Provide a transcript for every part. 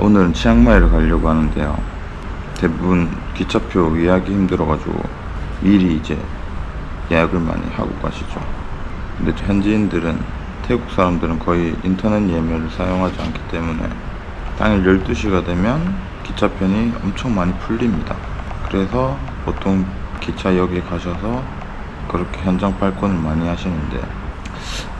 오늘은 치앙마이를 가려고 하는데요. 대부분 기차표 예약이 힘들어가지고 미리 이제 예약을 많이 하고 가시죠. 근데 현지인들은 태국 사람들은 거의 인터넷 예매를 사용하지 않기 때문에 당일 12시가 되면 기차편이 엄청 많이 풀립니다. 그래서 보통 기차역에 가셔서 그렇게 현장 발권을 많이 하시는데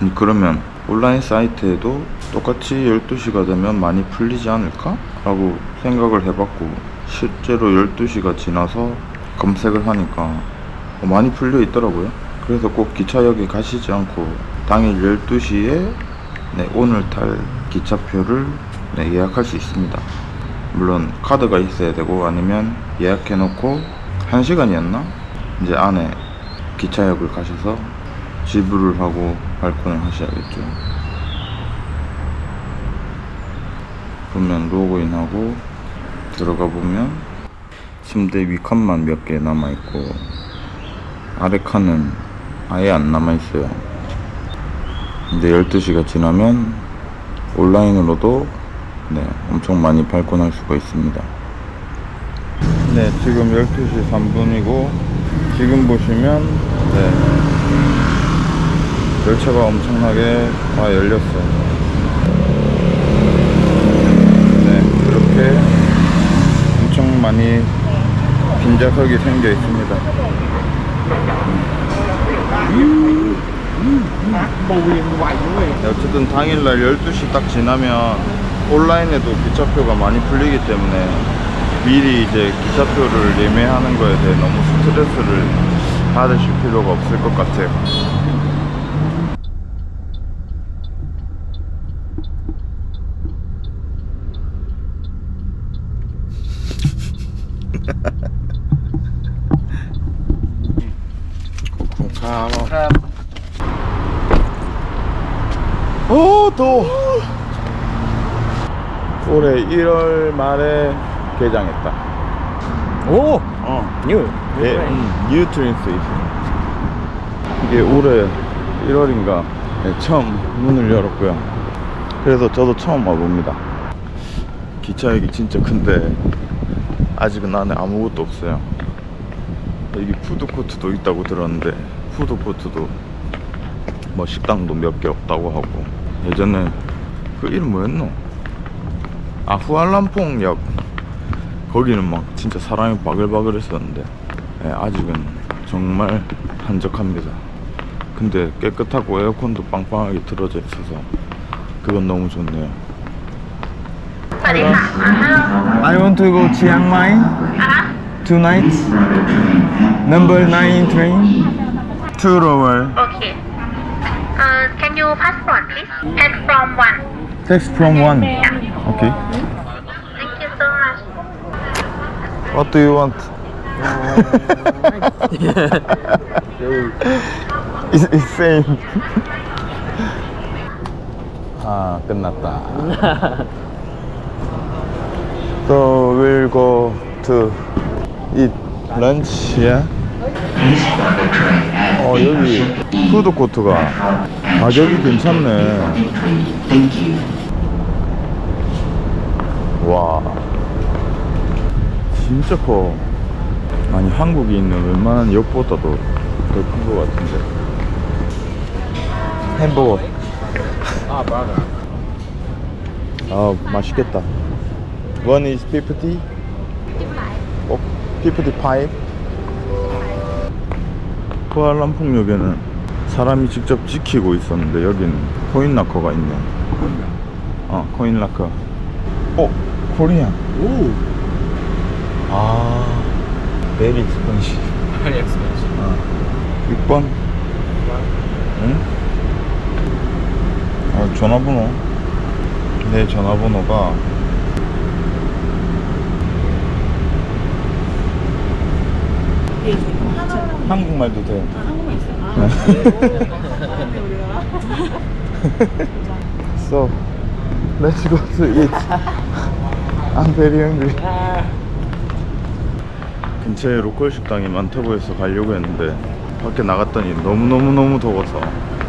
아니, 그러면 온라인 사이트에도 똑같이 12시가 되면 많이 풀리지 않을까? 라고 생각을 해봤고 실제로 12시가 지나서 검색을 하니까 어, 많이 풀려 있더라고요. 그래서 꼭 기차역에 가시지 않고 당일 12시에 네, 오늘 탈 기차표를 네, 예약할 수 있습니다. 물론 카드가 있어야 되고 아니면 예약해 놓고 1시간이었나? 이제 안에 기차역을 가셔서 지불을 하고 발권을 하셔야겠죠. 보면 로그인하고 들어가 보면 침대 위 칸만 몇 개 남아 있고 아래 칸은 아예 안 남아 있어요. 근데 12시가 지나면 온라인으로도 네, 엄청 많이 발권할 수가 있습니다. 네, 지금 12시 3분이고 지금 보시면 네, 열차가 엄청나게 다 열렸어요. 네, 이렇게 엄청 많이 빈자석이 생겨 있습니다. 네, 어쨌든 당일날 12시 딱 지나면 온라인에도 기차표가 많이 풀리기 때문에 미리 이제 기차표를 예매하는 거에 대해 너무 스트레스를 받으실 필요가 없을 것 같아요. 오, 또 올해 1월 말에 개장했다. 오 어. 뉴 예, 음, 뉴 트윈 스테이션. 이게 올해 1월인가 처음 문을 열었고요. 그래서 저도 처음 와봅니다. 기차역이 진짜 큰데 아직은 안에 아무것도 없어요. 여기 푸드코트도 있다고 들었는데 푸드코트도 뭐 식당도 몇 개 없다고 하고. 예전에 그 이름 뭐였노? 아 후알람퐁역. 거기는 막 진짜 사람이 바글바글 했었는데. 예, 아직은 정말 한적합니다. 근데 깨끗하고 에어컨도 빵빵하게 틀어져 있어서 그건 너무 좋네요. I want to go Chiang Mai. Tonight number 9 train. 2 hour okay. Can you passport, please? Text from one. Text from one. Yeah. Okay. Thank you so much. What do you want? it's insane. 아 ah, 끝났다. so we'll go to eat lunch. Yeah. Please on the train. 어 여기 푸드코트가 가격이 괜찮네. 와 진짜 커. 아니 한국에 있는 웬만한 역보다도 더 큰 것 같은데. 햄버거. 아 brother 아. 맛있겠다. One is 50 어? 55 쿠알람풍역에는 사람이 직접 지키고 있었는데 여기는 코인 락커가 있네. 어 코인 락커. 어? 코리안. 오. 아. 베리 스펀지 very expensive 어. 6번? 응? 아, 전화번호. 내 전화번호가 한국말도 돼 So let's go to eat. I'm very hungry. 근처에 로컬 식당이 많다고 해서 가려고 했는데 밖에 나갔더니 너무너무너무 더워서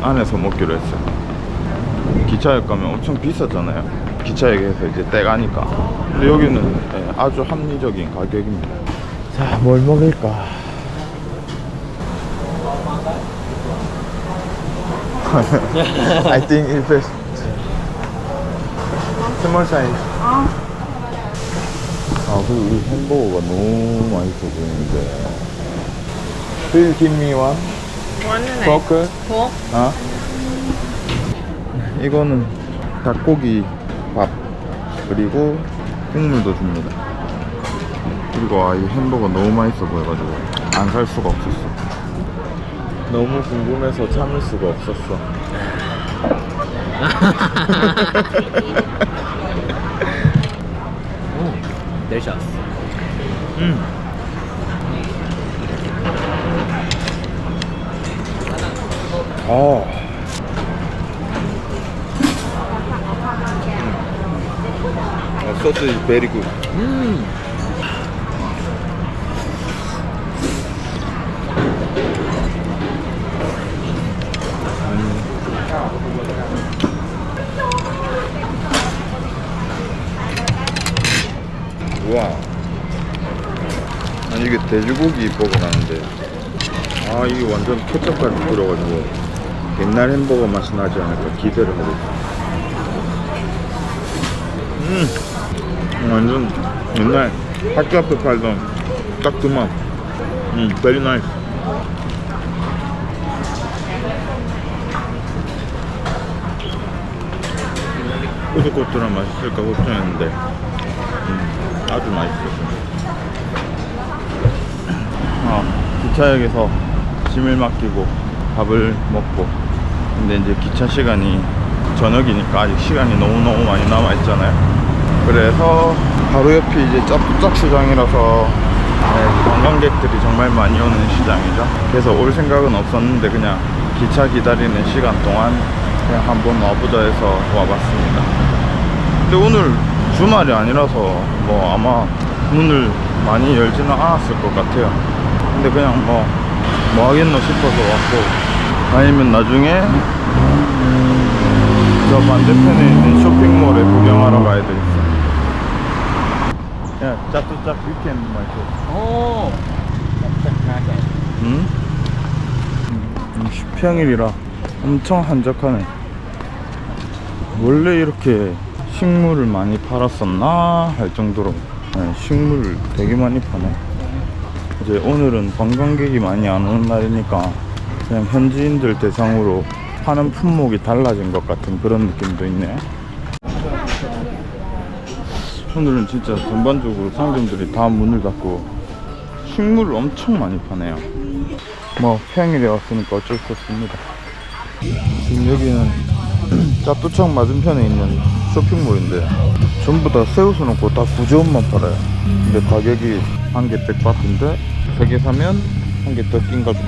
안에서 먹기로 했어요. 기차역 가면 엄청 비싸잖아요. 기차역에서 이제 떼가니까. 근데 여기는 예, 아주 합리적인 가격입니다. 자, 뭘 먹을까? I think it is small size. 아, 그 우리 햄버거가 너무 맛있어 보이는데. Please give me one. Pork. 아? 이거는 닭고기 밥 그리고 국물도 줍니다. 그리고 아, 이 햄버거 너무 맛있어 보여가지고 안 살 수가 없었어. 너무 궁금해서 참을 수가 없었어. Delicious. 아. 아, 소스 very good. 우와. 아니 이게 돼지고기 버거라는데 아 이게 완전 케첩까지 뿌려가지고 옛날 햄버거 맛이 나지 않을까 기대를 하고 음 완전 옛날 학교 앞에 팔던 딱 그 맛. 음, very nice. 꼬들꼬들한 맛있을까 걱정했는데 음, 아주 맛있었어. 어, 기차역에서 짐을 맡기고 밥을 먹고. 근데 이제 기차 시간이 저녁이니까 아직 시간이 너무너무 많이 남아있잖아요. 그래서 바로 옆이 이제 짭짭 시장이라서 네, 관광객들이 정말 많이 오는 시장이죠. 그래서 올 생각은 없었는데 그냥 기차 기다리는 시간 동안 그냥 한번 와보자 해서 와봤습니다. 근데 오늘 주말이 아니라서 뭐 아마 문을 많이 열지는 않았을 것 같아요. 근데 그냥 뭐, 뭐 하겠노 싶어서 왔고, 아니면 나중에, 저 반대편에 있는 쇼핑몰에 구경하러 가야 되겠어. 야, 짜뚜짝 위켄드 말고. Oh. 응? 음, 평일이라 엄청 한적하네. 원래 이렇게 식물을 많이 팔았었나 할 정도로 네, 식물을 되게 많이 파네. 이제 오늘은 관광객이 많이 안 오는 날이니까 그냥 현지인들 대상으로 파는 품목이 달라진 것 같은 그런 느낌도 있네. 오늘은 진짜 전반적으로 상점들이 다 문을 닫고 식물을 엄청 많이 파네요. 뭐 평일에 왔으니까 어쩔 수 없습니다. 지금 여기는 짜뚜창 맞은편에 있는 쇼핑몰인데 전부 다 새우수 놓고 다 구제옷만 팔아요. 근데 가격이 한 개 100바트인데 세개 사면 한 개 더 낀 가지고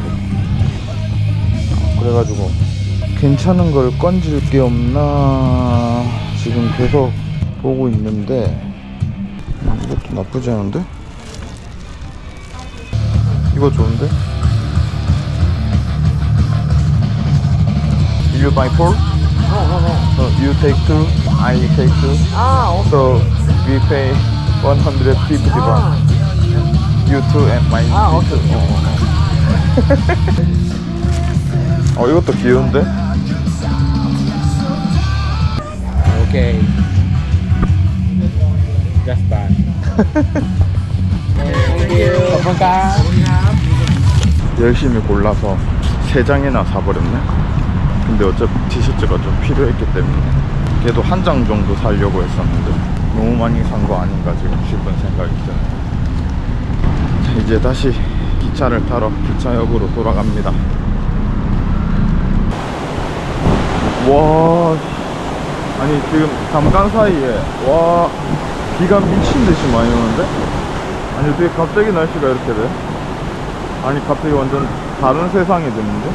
그래가지고 괜찮은 걸 건질 게 없나 지금 계속 보고 있는데 음, 이것도 나쁘지 않은데? 이거 좋은데? You buy four? No, no, no. So you take two, I take two. Ah, okay. So we pay 150 baht. You two and my Ah, two. okay. 어 이것도 귀여운데? Okay. Just bad. Thank you. 감사합니다. 열심히 골라서 세 장이나 사버렸네. 근데 어차피 티셔츠가 좀 필요했기 때문에 걔도 한 장 정도 사려고 했었는데 너무 많이 산 거 아닌가 지금 싶은 생각이 드네요. 자, 이제 다시 기차를 타러 기차역으로 돌아갑니다. 와, 아니 지금 잠깐 사이에 와 비가 미친 듯이 많이 오는데? 아니 어떻게 갑자기 날씨가 이렇게 돼? 아니 갑자기 완전 다른 세상이 됐는데?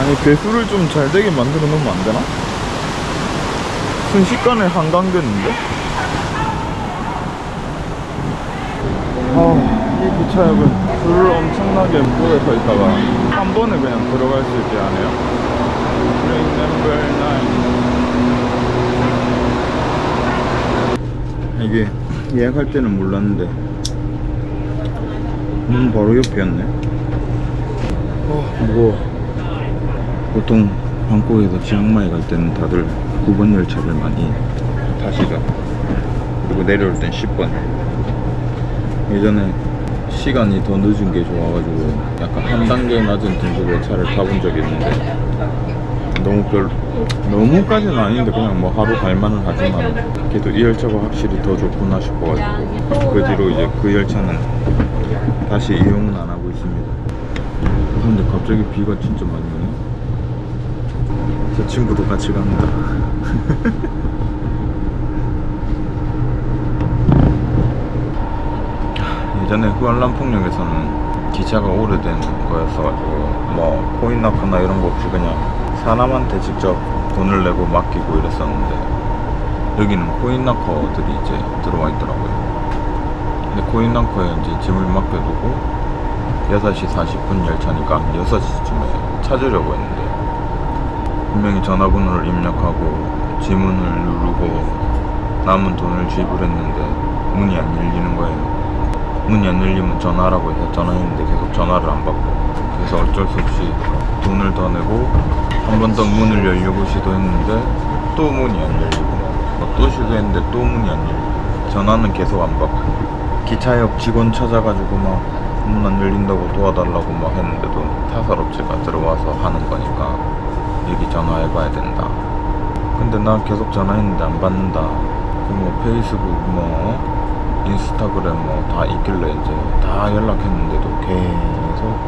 아니 배수를 좀 잘 되게 만들어 놓으면 안 되나? 순식간에 한강 됐는데? 어, 이 기차역은 줄 엄청나게 묶여 서 있다가 한 번에 그냥 들어갈 수 있게 하네요. 트레인 넘버 9 이게 예약할 때는 몰랐는데 문 바로 옆이었네. 어 무거워. 보통 방콕에서 지앙마이 갈 때는 다들 9번 열차를 많이 타시죠. 그리고 내려올 땐 10번. 예전에 시간이 더 늦은 게 좋아가지고 약간 한 단계 낮은 등급의 차를 타본 적이 있는데 너무 별 너무까지는 아닌데 그냥 뭐 하루 갈만은 하지만 그래도 이 열차가 확실히 더 좋구나 싶어가지고 그 뒤로 이제 그 열차는 다시 이용은 안 하고 있습니다. 근데 갑자기 비가 진짜 많이 오네. 저 친구도 같이 갑니다 예전에 후알람풍역에서는 기차가 오래된 거였어가지고 뭐 코인 넣거나 이런 거 없이 그냥 사람한테 직접 돈을 내고 맡기고 이랬었는데 여기는 코인 락커들이 이제 들어와 있더라고요. 근데 코인 락커에 이제 짐을 맡겨두고 6시 40분 열차니까 6시쯤에 찾으려고 했는데 분명히 전화번호를 입력하고 지문을 누르고 남은 돈을 지불했는데 문이 안 열리는 거예요 문이 안 열리면 전화라고 해서 전화했는데 계속 전화를 안 받고. 그래서 어쩔 수 없이 돈을 더 내고 한 번 더 문을 열려고 시도했는데 또 문이 안 열리고. 뭐또 시도했는데 또 문이 안 열리고. 전화는 계속 안 받고. 기차역 직원 찾아가지고 막 문 안 열린다고 도와달라고 막 했는데도 타설업체가 들어와서 하는 거니까 여기 전화해봐야 된다. 근데 나 계속 전화했는데 안 받는다. 그뭐 페이스북 뭐 인스타그램 뭐 다 있길래 이제 다 연락했는데도 계속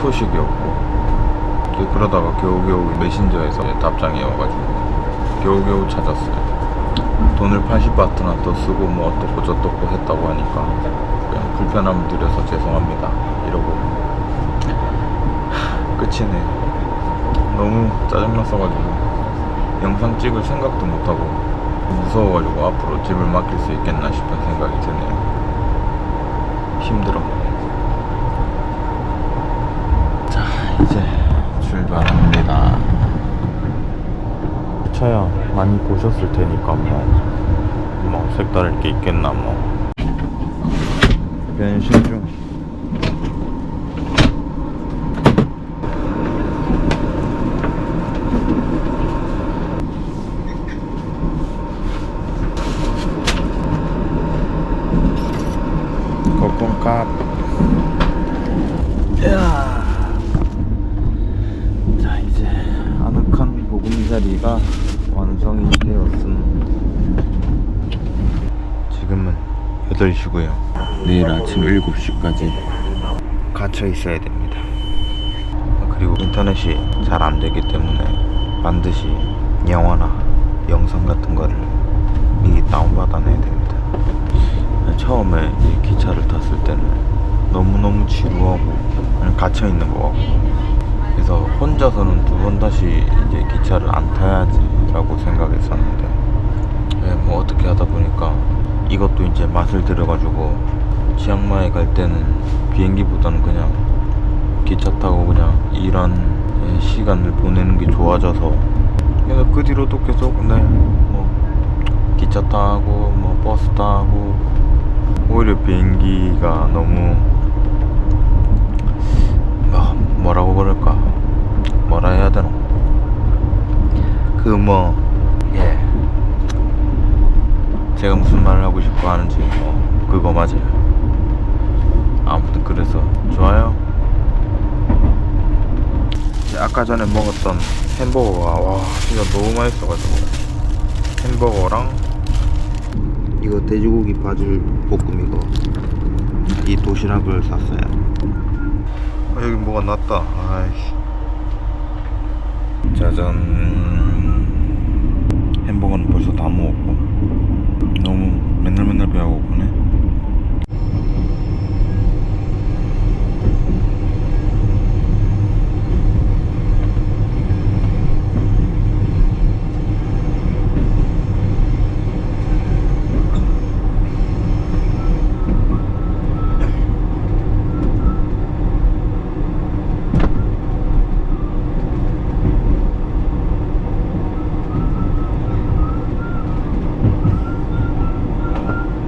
소식이 없고. 그러다가 겨우겨우 메신저에서 답장이 와가지고 겨우겨우 찾았어요. 돈을 80바트나 더 쓰고 뭐 어떻고 저떻고 했다고 하니까 그냥 불편함 드려서 죄송합니다. 이러고. 하, 끝이네 너무 짜증났어가지고 영상 찍을 생각도 못하고 무서워가지고 앞으로 집을 맡길 수 있겠나 싶은 생각이 드네요. 힘들어 자 이제 출발합니다. 차야 많이 보셨을 테니까 뭐, 뭐 색다를 게 있겠나 뭐. 변신 중 코콘캅 자 이제 아늑한 보금자리가 완성이 되었습니다 지금은 8시고요 내일 아침 7시까지 갇혀 있어야 됩니다. 그리고 인터넷이 잘 안 되기 때문에 반드시 영화나 영상 같은 거를 미리 다운받아 내야 됩니다. 처음에 이 기차를 탔을 때는 너무너무 지루하고 그냥 갇혀 있는 거 그래서 혼자서는 두 번 다시 이제 기차를 안 타야지라고 생각했었는데 예, 뭐 어떻게 하다 보니까 이것도 이제 맛을 들여가지고 치앙마이 갈 때는 비행기보다는 그냥 기차 타고 그냥 이런 예, 시간을 보내는 게 좋아져서. 그래서 그 뒤로도 계속 네뭐 기차 타고 뭐 버스 타고. 오히려 비행기가 너무 뭐 뭐라고 그럴까? 뭐라 해야 되나 그뭐 예. 제가 무슨 말을 하고 싶어 하는지 뭐 그거 맞아요 아까 전에 먹었던 햄버거가 와 진짜 너무 맛있어가지고. 햄버거랑 이거 돼지고기 바질 볶음 이거. 이 도시락을 샀어요. 아, 여기 뭐가 났다. 아이씨. 짜잔 햄버거는 벌써 다 먹었고. 너무 맨날 맨날 배하고 보네.